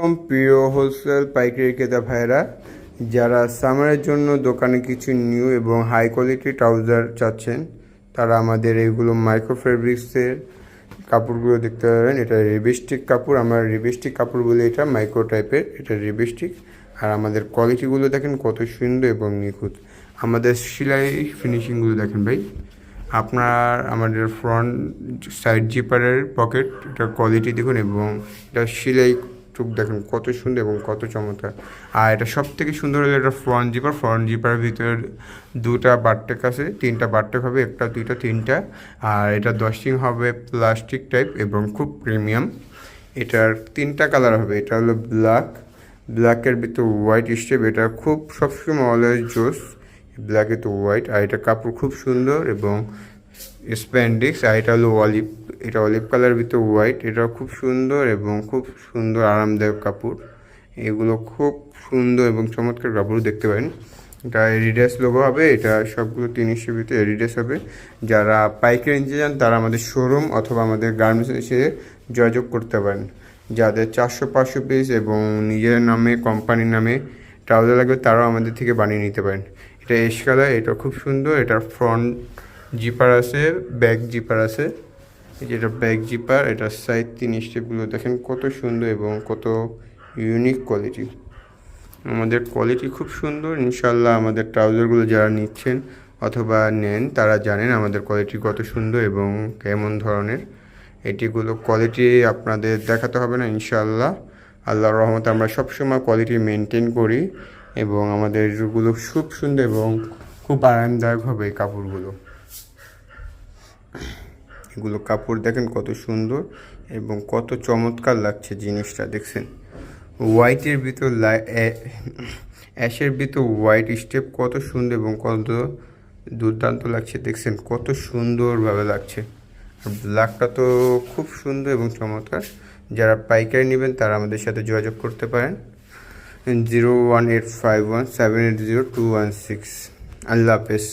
একদম প্রিয় হোলসেল পাইকারি ক্রেতা ভাইরা যারা সামারের জন্য দোকানে কিছু নিউ এবং হাই কোয়ালিটি ট্রাউজার চাচ্ছেন, তারা আমাদের এইগুলো মাইক্রো ফেব্রিক্সের কাপড়গুলো দেখতে পাবেন। এটা রিবিস্টিক কাপড়, আমার রিবিস্টিক কাপড় বলি এটা, মাইক্রো টাইপের, এটা রিবিস্টিক। আর আমাদের কোয়ালিটিগুলো দেখেন কত সুন্দর এবং নিখুঁত। আমাদের সেলাই ফিনিশিংগুলো দেখেন ভাই। আপনার আমাদের ফ্রন্ট সাইড জিপারের পকেট এটার কোয়ালিটি দেখুন এবং এটা সেলাই টুক দেখুন কত সুন্দর এবং কত চমৎকার। আর এটা সব থেকে সুন্দর হলো এটা ফ্রন্ট জিপার ফ্রন্ট জিপারের ভিতরে দুটা বারটেক আছে, তিনটা বারটেক হবে, একটা, দুইটা, তিনটা। আর এটা দশিং হবে প্লাস্টিক টাইপ এবং খুব প্রিমিয়াম এটার তিনটা কালার হবে, এটা হলো ব্ল্যাক ব্ল্যাকের ভিতর হোয়াইট স্টেপ এটা খুব সবসময় অলওয়েজ জোস। ব্ল্যাকে তো হোয়াইট আর এটা কাপড় খুব সুন্দর এবং স্প্যান্ডিক্স আর এটা হলো অলিভ এটা অলিভ কালার ভিতর হোয়াইট, এটা খুব সুন্দর এবং খুব সুন্দর আরামদায়ক কাপড়। এগুলো খুব সুন্দর এবং চমৎকার কাপড় দেখতে পারেন। এটা এডিডাস লোগো হবে, এটা সবগুলো তিনশো ভিতরে এডিডাস হবে। যারা পাইকারি নিতে যান তারা আমাদের শোরুম অথবা আমাদের গার্মেন্টস এসে যোগাযোগ করতে পারেন। যাদের চারশো পাঁচশো পিস এবং নিজের নামে কোম্পানির নামে ট্রাউজার লাগবে, তারাও আমাদের থেকে বানিয়ে নিতে পারেন। এটা এস কালার এটা খুব সুন্দর, এটার ফ্রন্ট জিপার আছে ব্যাক জিপার আছে। এই যে এটা ব্যাক জিপার, এটা সাইড তিন স্টেপগুলো দেখেন কত সুন্দর এবং কত ইউনিক কোয়ালিটি আমাদের কোয়ালিটি খুব সুন্দর ইনশাল্লাহ আমাদের ট্রাউজারগুলো যারা নিচ্ছেন অথবা নেন, তারা জানেন আমাদের কোয়ালিটি কত সুন্দর এবং কেমন ধরনের। এটিগুলো কোয়ালিটি আপনাদের দেখাতে হবে না ইনশাল্লাহ আল্লাহর রহমতে আমরা সবসময় কোয়ালিটি মেনটেন করি এবং আমাদের এগুলো খুব সুন্দর এবং খুব আরামদায়ক হবে এই কাপড়গুলো। এগুলো কাপড় দেখেন কত সুন্দর এবং কত চমৎকার লাগছে জিনিসটা, দেখছেন? হোয়াইটের ভিতর অ্যাশের ভিতর হোয়াইট স্টেপ কত সুন্দর এবং কত দুর্দান্ত লাগছে, দেখছেন? কত সুন্দরভাবে লাগছে। ব্ল্যাকটা তো খুব সুন্দর এবং চমৎকার। যারা পাইকারি নেবেন তারা আমাদের সাথে যোগাযোগ করতে পারেন। Zero one eight five one seven eight zero two one six আল্লাহ হাফেজ।